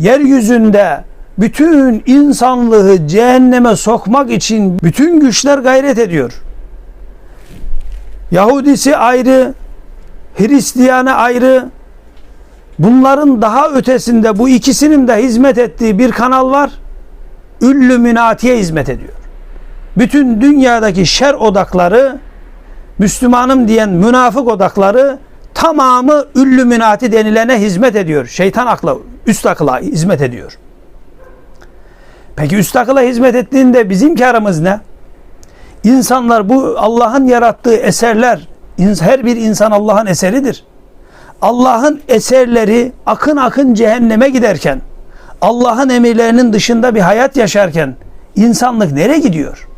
yeryüzünde bütün insanlığı cehenneme sokmak için bütün güçler gayret ediyor. Yahudisi ayrı, Hristiyanı ayrı. Bunların daha ötesinde bu ikisinin de hizmet ettiği bir kanal var. Üllüminati'ye hizmet ediyor. Bütün dünyadaki şer odakları, Müslümanım diyen münafık odakları tamamı Üllüminati denilene hizmet ediyor. Şeytan akla, üst akla hizmet ediyor. Peki üst akıla hizmet ettiğinde bizim karımız ne? İnsanlar bu Allah'ın yarattığı eserler, her bir insan Allah'ın eseridir. Allah'ın eserleri akın akın cehenneme giderken, Allah'ın emirlerinin dışında bir hayat yaşarken insanlık nereye gidiyor?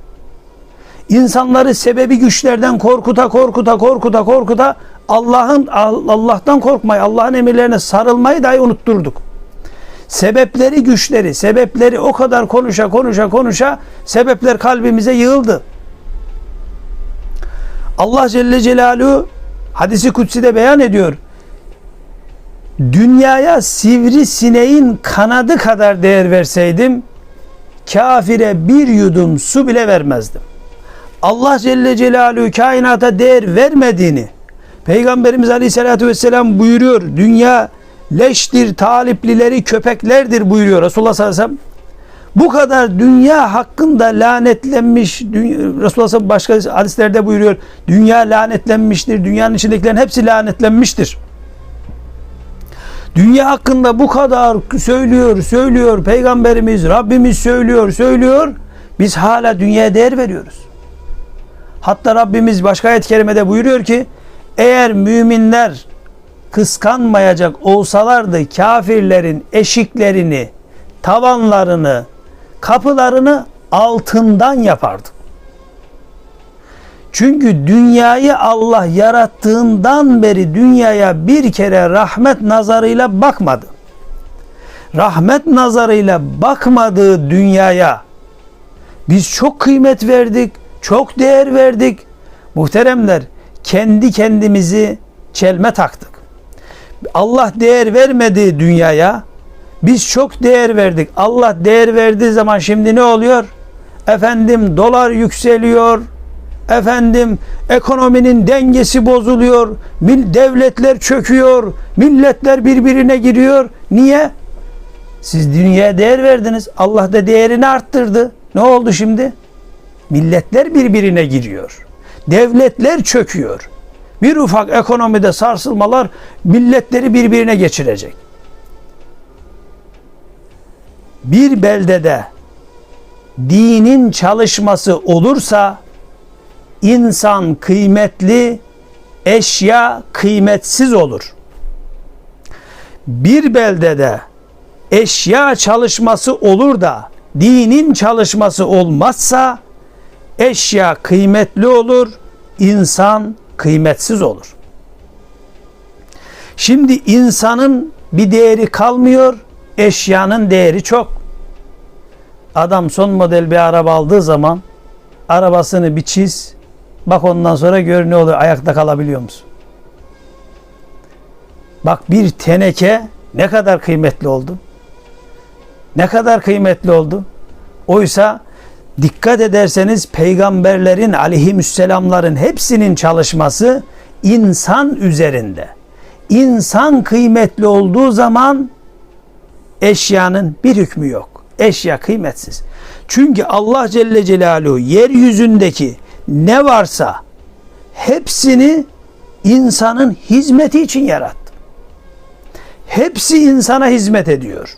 İnsanları sebebi güçlerden korkuta korkuta korkuta korkuta Allah'ın Allah'tan korkmayı, Allah'ın emirlerine sarılmayı dahi unutturduk. Sebepleri güçleri, sebepleri o kadar konuşa konuşa konuşa sebepler kalbimize yığıldı. Allah Celle Celaluhu hadisi kutsi'de beyan ediyor. Dünyaya sivri sineğin kanadı kadar değer verseydim kafire bir yudum su bile vermezdim. Allah Celle Celaluhu kainata değer vermediğini Peygamberimiz Aleyhisselatü Vesselam buyuruyor. Dünya leştir, taliplileri köpeklerdir buyuruyor Resulullah sallallahu aleyhi. Bu kadar dünya hakkında lanetlenmiş, Resulullah sallallahu başka hadislerde buyuruyor. Dünya lanetlenmiştir, dünyanın içindekilerin hepsi lanetlenmiştir. Dünya hakkında bu kadar söylüyor, söylüyor Peygamberimiz, Rabbimiz söylüyor, söylüyor. Biz hala dünyaya değer veriyoruz. Hatta Rabbimiz başka ayet-i kerimede buyuruyor ki eğer müminler kıskanmayacak olsalardı kafirlerin eşiklerini, tavanlarını, kapılarını altından yapardı. Çünkü dünyayı Allah yarattığından beri dünyaya bir kere rahmet nazarıyla bakmadı. Rahmet nazarıyla bakmadığı dünyaya biz çok kıymet verdik, çok değer verdik. Muhteremler kendi kendimizi çelme taktık. Allah değer vermediği dünyaya biz çok değer verdik. Allah değer verdiği zaman şimdi ne oluyor? Efendim dolar yükseliyor. Efendim ekonominin dengesi bozuluyor. Devletler çöküyor. Milletler birbirine giriyor. Niye? Siz dünyaya değer verdiniz. Allah da değerini arttırdı. Ne oldu şimdi? Milletler birbirine giriyor. Devletler çöküyor. Bir ufak ekonomide sarsılmalar milletleri birbirine geçirecek. Bir beldede dinin çalışması olursa insan kıymetli, eşya kıymetsiz olur. Bir beldede eşya çalışması olur da dinin çalışması olmazsa eşya kıymetli olur, insan kıymetsiz olur. Şimdi insanın bir değeri kalmıyor, eşyanın değeri çok. Adam son model bir araba aldığı zaman arabasını bir çiz, bak ondan sonra gör ne oluyor, ayakta kalabiliyor musun? Bak bir teneke ne kadar kıymetli oldu? Ne kadar kıymetli oldu? Oysa dikkat ederseniz peygamberlerin aleyhisselamların hepsinin çalışması insan üzerinde. İnsan kıymetli olduğu zaman eşyanın bir hükmü yok. Eşya kıymetsiz. Çünkü Allah Celle Celaluhu yeryüzündeki ne varsa hepsini insanın hizmeti için yarattı. Hepsi insana hizmet ediyor.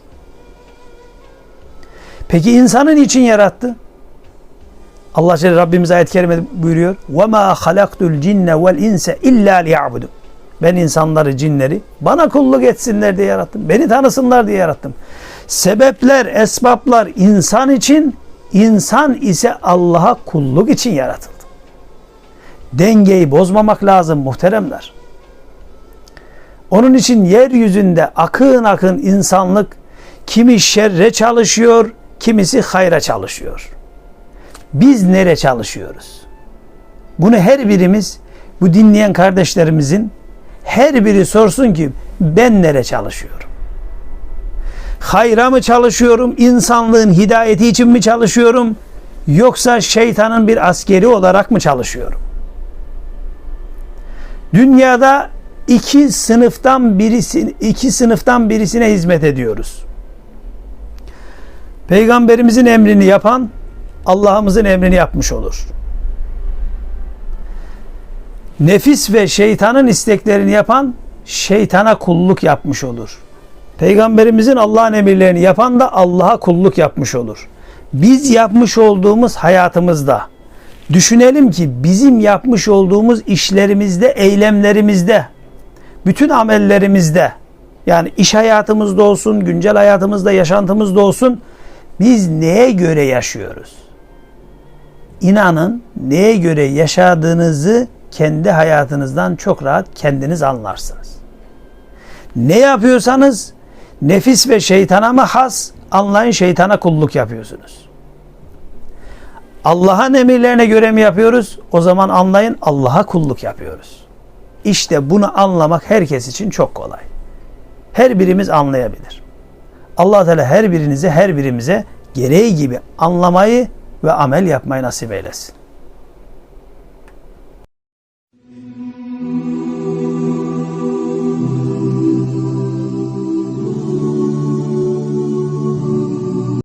Peki insanın için yarattı? Allah Celle Rabbimiz ayet-i kerime buyuruyor. وَمَا خَلَقْتُ الْجِنَّ وَالْاِنْسَ اِلَّا لِيَعْبُدُمْ Ben insanları, cinleri bana kulluk etsinler diye yarattım. Beni tanısınlar diye yarattım. Sebepler, esbaplar insan için, insan ise Allah'a kulluk için yaratıldı. Dengeyi bozmamak lazım muhteremler. Onun için yeryüzünde akın akın insanlık kimi şerre çalışıyor, kimisi hayra çalışıyor. Biz nere çalışıyoruz? Bunu her birimiz, bu dinleyen kardeşlerimizin her biri sorsun ki ben nere çalışıyorum? Hayra mı çalışıyorum? insanlığın hidayeti için mi çalışıyorum? Yoksa şeytanın bir askeri olarak mı çalışıyorum? Dünyada iki sınıftan birisi iki sınıftan birisine hizmet ediyoruz. Peygamberimizin emrini yapan Allah'ımızın emrini yapmış olur. Nefis ve şeytanın isteklerini yapan şeytana kulluk yapmış olur. Peygamberimizin Allah'ın emirlerini yapan da Allah'a kulluk yapmış olur. Biz yapmış olduğumuz hayatımızda düşünelim ki bizim yapmış olduğumuz işlerimizde, eylemlerimizde, bütün amellerimizde yani iş hayatımızda olsun, güncel hayatımızda, yaşantımızda olsun biz neye göre yaşıyoruz? İnanın neye göre yaşadığınızı kendi hayatınızdan çok rahat kendiniz anlarsınız. Ne yapıyorsanız nefis ve şeytana mı has anlayın şeytana kulluk yapıyorsunuz. Allah'ın emirlerine göre mi yapıyoruz? O zaman anlayın Allah'a kulluk yapıyoruz. İşte bunu anlamak herkes için çok kolay. Her birimiz anlayabilir. Allah Teala her birinize her birimize gereği gibi anlamayı ve amel yapmayı nasip eylesin.